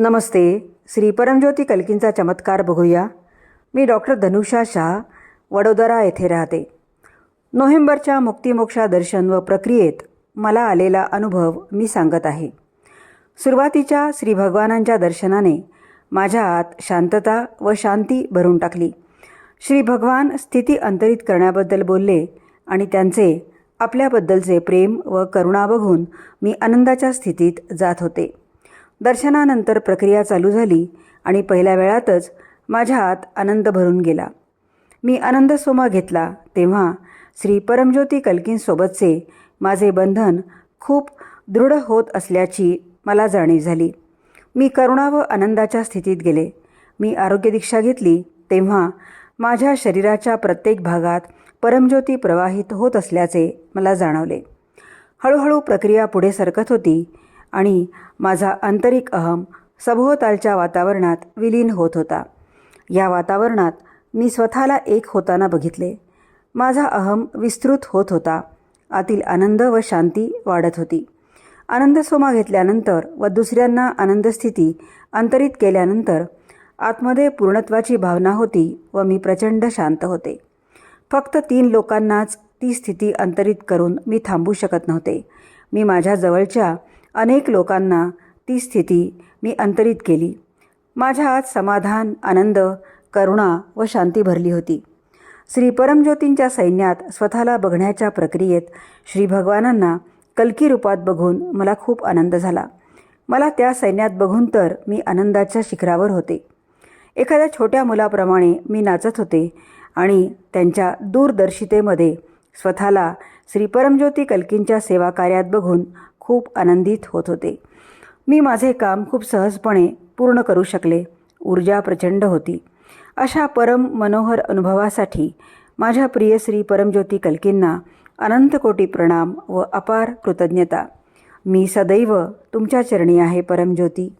नमस्ते. श्री परमज्योती कलकींचा चमत्कार बघूया. मी डॉक्टर धनुषा शाह वडोदरा येथे राहते. नोव्हेंबरच्या मुक्तिमोक्षा दर्शन व प्रक्रियेत मला आलेला अनुभव मी सांगत आहे. सुरुवातीच्या श्री भगवानांच्या दर्शनाने माझ्या आत शांतता व शांती भरून टाकली. श्री भगवान स्थिती अंतरित करण्याबद्दल बोलले आणि त्यांचे आपल्याबद्दलचे प्रेम व करुणा बघून मी आनंदाच्या स्थितीत जात होते. दर्शनानंतर प्रक्रिया चालू झाली आणि पहिल्या वेळातच माझ्या आत आनंद भरून गेला. मी आनंद सोमा घेतला तेव्हा श्री परमज्योती कल्कींसोबतचे माझे बंधन खूप दृढ होत असल्याची मला जाणीव झाली. मी करुणा व आनंदाच्या स्थितीत गेले. मी आरोग्य दीक्षा घेतली तेव्हा माझ्या शरीराच्या प्रत्येक भागात परमज्योती प्रवाहित होत असल्याचे मला जाणवले. हळूहळू प्रक्रिया पुढे सरकत होती. आणि माझा आंतरिक अहम सभोवतालच्या वातावरणात विलीन होत होता. या वातावरणात मी स्वतःला एक होताना बघितले. माझा अहम विस्तृत होत होता. आतील आनंद व शांती वाढत होती. आनंद सोमा घेतल्यानंतर व दुसऱ्यांना आनंदस्थिती अंतरित केल्यानंतर आतमध्ये पूर्णत्वाची भावना होती व मी प्रचंड शांत होते. फक्त तीन लोकांनाच ती स्थिती अंतरित करून मी थांबू शकत नव्हते. मी माझ्या जवळच्या अनेक लोकांना ती स्थिती मी अंतरित केली. माझ्या आत समाधान आनंद करुणा व शांती भरली होती. श्री परमज्योतींच्या सैन्यात स्वतःला बघण्याच्या प्रक्रियेत श्री भगवानांना कलकी रूपात बघून मला खूप आनंद झाला. मला त्या सैन्यात बघून तर मी आनंदाच्या शिखरावर होते. एखाद्या छोट्या मुलाप्रमाणे मी नाचत होते आणि त्यांच्या दूरदर्शितेमध्ये स्वतःला श्री परमज्योती कल्कींच्या सेवा कार्यात बघून खूप आनंदित होत होते. मी माझे काम खूप सहजपणे पूर्ण करू शकले. ऊर्जा प्रचंड होती. अशा परम मनोहर अनुभवासाठी माझ्या प्रिय श्री परमज्योती कल्कींना अनंतकोटी प्रणाम व अपार कृतज्ञता. मी सदैव तुमच्या चरणी आहे परमज्योती.